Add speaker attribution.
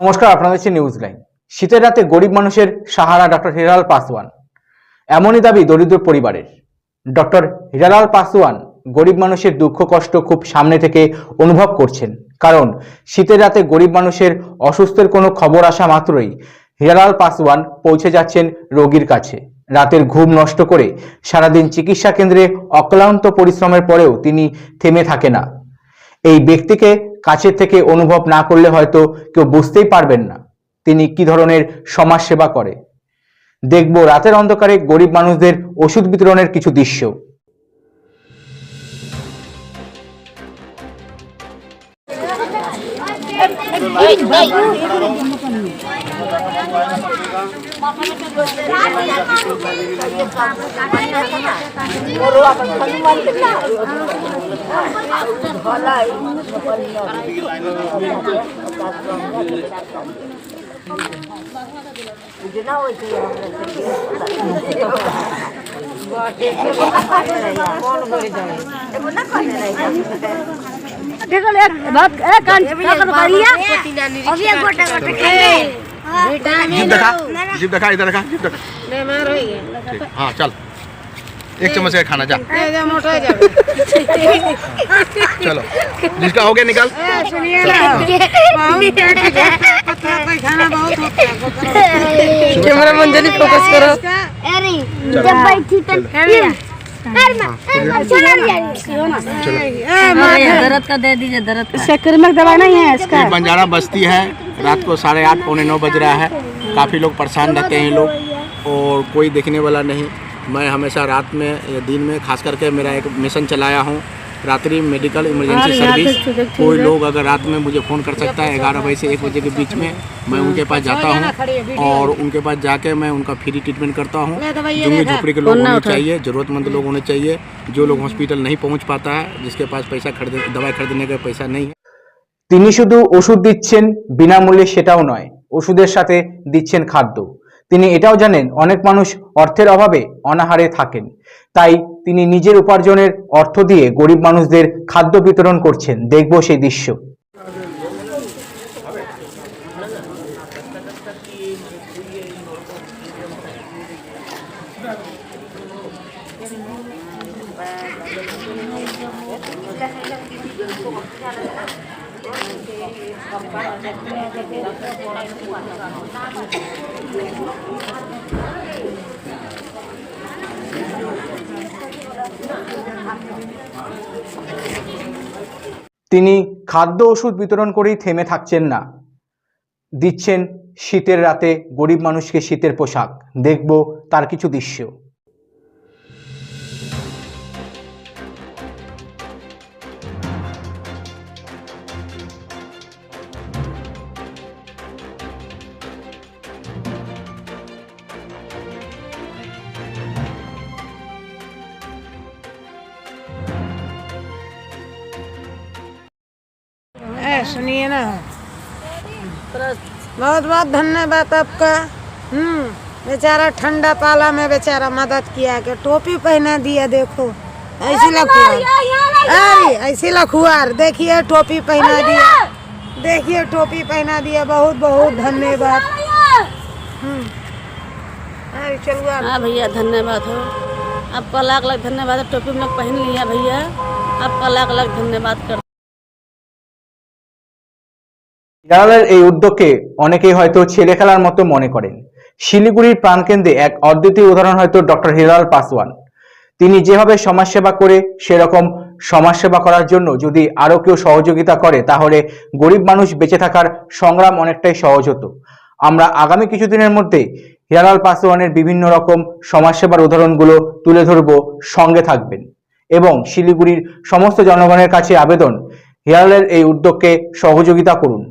Speaker 1: নমস্কার, আপনাদের হচ্ছে নিউজ লাইন শীতের রাতে গরিব মানুষের সাহারা ডক্টর হিরালাল পাসওয়ান এমনই দাবি দরিদ্র পরিবারের। ডক্টর হিরালাল পাসওয়ান গরিব মানুষের দুঃখ, কষ্ট খুব সামনে থেকে অনুভব করছেন। কারণ শীতের রাতে গরিব মানুষের অসুস্থের কোনো খবর আসা মাত্রই হিরালাল পাসওয়ান পৌঁছে যাচ্ছেন রোগীর কাছে। রাতের ঘুম নষ্ট করে সারাদিন চিকিৎসা কেন্দ্রে অক্লান্ত পরিশ্রমের পরেও তিনি থেমে থাকে না। এই ব্যক্তিকে কাছের থেকে অনুভব না করলে হয়তো কেউ বুঝতেই পারবেন না তিনি কি ধরনের সমাজ সেবা করে। দেখব রাতের অন্ধকারে গরিব মানুষদের ওষুধ বিতরণের কিছু দৃশ্য।
Speaker 2: ভাত কান কাকা ভাইয়া অবিয়া গোটা গোটা খেয়ে
Speaker 3: जीप दिखा? जीप दिखा इधर दिखा? जीप दिखा? हाँ। चल। एक चम्मच का खाना जा। चलो जिसका हो गया निकल।
Speaker 2: कैमरा मन जल्दी फोकस करो। अरे जब बैठी तो अरे माँ सुना दर्द का दे दीजिए दर्द का। शक्कर में दवा नहीं है इसका।
Speaker 3: बंजारा बस्ती है। रात को साढ़े आठ पौने नौ बज रहा है। काफ़ी लोग परेशान रहते हैं लोग और कोई देखने वाला नहीं। मैं हमेशा रात में या दिन में खास करके मेरा एक मिशन चलाया हूँ रात्रि मेडिकल इमरजेंसी सर्विस। कोई लोग अगर रात में मुझे फ़ोन कर सकता है ग्यारह बजे से एक बजे के बीच में मैं उनके पास जाता हूँ और उनके पास जाके मैं उनका फ्री ट्रीटमेंट करता हूँ। जुम्मी झोपड़ी के लोग होने चाहिए ज़रूरतमंद लोग होने चाहिए जो लोग हॉस्पिटल नहीं पहुँच पाता है जिसके पास पैसा खरीद दवाई खरीदने का पैसा नहीं है।
Speaker 1: তিনি শুধু ওষুধ দিচ্ছেন বিনামূল্যে সেটাও নয়, ওষুধের সাথে দিচ্ছেন খাদ্য। তিনি এটাও জানেন, অনেক মানুষ অর্থের অভাবে অনাহারে থাকেন। তাই তিনি নিজের উপার্জনের অর্থ দিয়ে গরিব মানুষদের খাদ্য বিতরণ করছেন। দেখব সেই দৃশ্য। তিনি খাদ্য ওষুধ বিতরণ করেই থেমে থাকছেন না। দিচ্ছেন শীতের রাতে গরিব মানুষকে শীতের পোশাক। দেখব তার কিছু দৃশ্য।
Speaker 4: सुनिए ना। बहुत बहुत धन्यवाद आपका। हम्म बेचारा ठंडा पाला में बेचारा मदद किया के टोपी पहना दिया देखो। ऐसी लखुआर अरे ऐसी लखुआर देखिए टोपी पहना दिया। देखिए टोपी पहना दिया बहुत बहुत धन्यवाद। हम्म।
Speaker 5: हाँ भैया धन्यवाद हो। आपका लाख लाख धन्यवाद टोपी में लोग पहन लिया भैया। आपका लाख लाख धन्यवाद कर
Speaker 1: জানালের এই উদ্যোগকে অনেকেই হয়তো ছেলে খেলার মতো মনে করেন। শিলিগুড়ির প্রাণকেন্দ্রে এক অদ্বিতীয় উদাহরণ হয়তো ডক্টর হিরাল পাসওয়ান। তিনি যেভাবে সমাজসেবা করে, সেরকম সমাজসেবা করার জন্য যদি আরও কেউ সহযোগিতা করে, তাহলে গরিব মানুষ বেঁচে থাকার সংগ্রাম অনেকটাই সহজ হতো। আমরা আগামী কিছুদিনের মধ্যে হিরালাল পাসওয়ানের বিভিন্ন রকম সমাজসেবার উদাহরণগুলো তুলে ধরব, সঙ্গে থাকবেন। এবং শিলিগুড়ির সমস্ত জনগণের কাছে আবেদন হিরালালের এই উদ্যোগকে সহযোগিতা করুন।